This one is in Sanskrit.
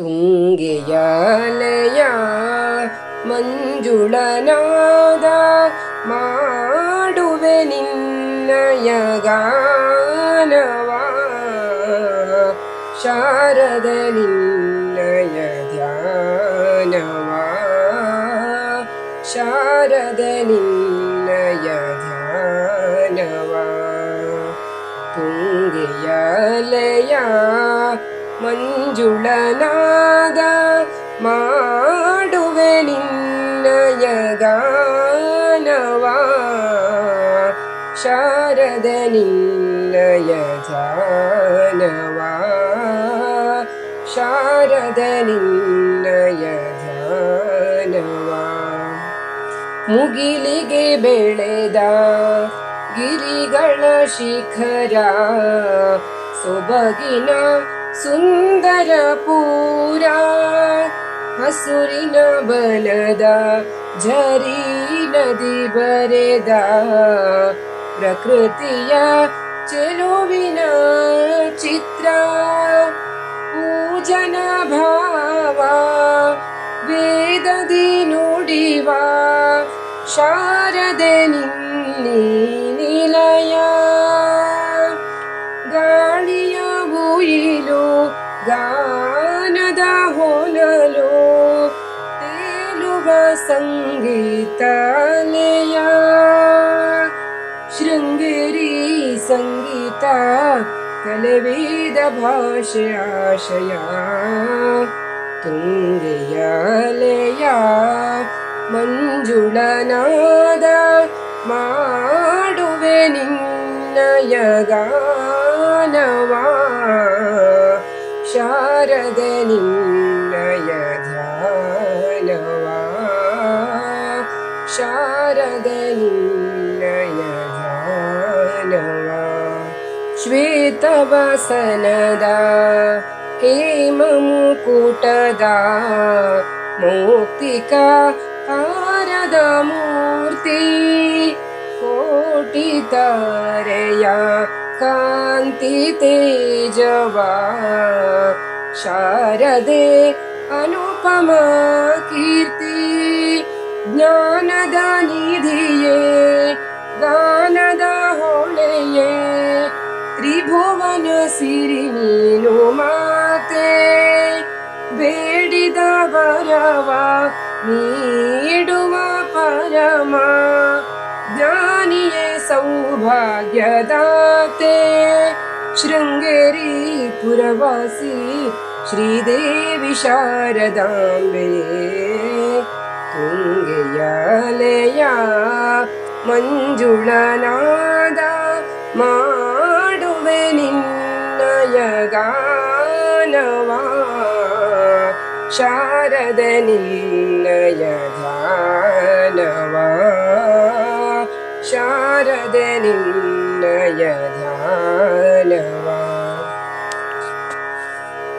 ತುಂಗೆಯಲೆಯ ಮಂಜುಳನಾದ ಮಾಡುವೆ ನಿನ್ನಯ ಗಾನವ ಶಾರದ ನಿನ್ನಯ ಧ್ಯಾನವ. ಶಾರದ ನಿನ್ನಯ ಧ್ಯಾನವ. ತುಂಗೆಯಲೆಯ ಮಂಜುಳನಾದ ಮಾಡುವೆ ನಿನ್ನಯ ಗಾನವ ಶಾರದ ನಿನ್ನಯ ಜಾನವಾ ಶಾರದ ನಿನ್ನಯ ಜಾನವಾ ಮುಗಿಲಿಗೆ ಬೆಳೆದ ಗಿರಿಗಳ ಶಿಖರ, ಸೊಬಗಿನ ಸುಂದರ ಪೂರ ಹಸುರಿನ ಬನದ ಝರಿ ನದಿ ಬರೆದ ಪ್ರಕೃತಿಯ ಚೆಲುವಿನ ಚಿತ್ರ ಪೂಜನ ಭಾವ ವೇದದಿ ನುಡಿವ ಶಾರದೆ ನಿನ್ನಿ सङ्गीतालया शृङ्गेरी सङ्गीता कलवेदभाषयाशया। तुङ्गियलया मञ्जुळनाद माडुवे निन्नयगानवा शारदनिम् शारदनि श्वेतवसनदा हेममुकुटदा मोक्तिका आरदमूर्ति कोटितारया कान्तिते जा शारदे अनुपमा कीर्ति। ಜ್ಞಾನದ ನಿಧಿಯೇ ಗಾನದ ಹೊಳೆಯೇ ತ್ರಿಭುವನ ಸಿರಿ ನೀನು ಮಾತೆ ಬೇಡಿದ ವರವ ನೀಡುವ ಪರಮ ಜ್ಞಾನಿಯೇ ಸೌಭಾಗ್ಯದಾತೆ ಶೃಂಗೇರಿ ಪುರವಾಸಿ ಶ್ರೀದೇವಿ ಶಾರದಾಂಬೆ ಮಂಜುಳನಾದ ಮಾಡುವೆ ನಿನ್ನಯ ಗಾನವ. ಶಾರದ ನಿನ್ನಯ ಧ್ಯಾನವ. ಶಾರದ ನಿನ್ನಯ ಧ್ಯಾನವ.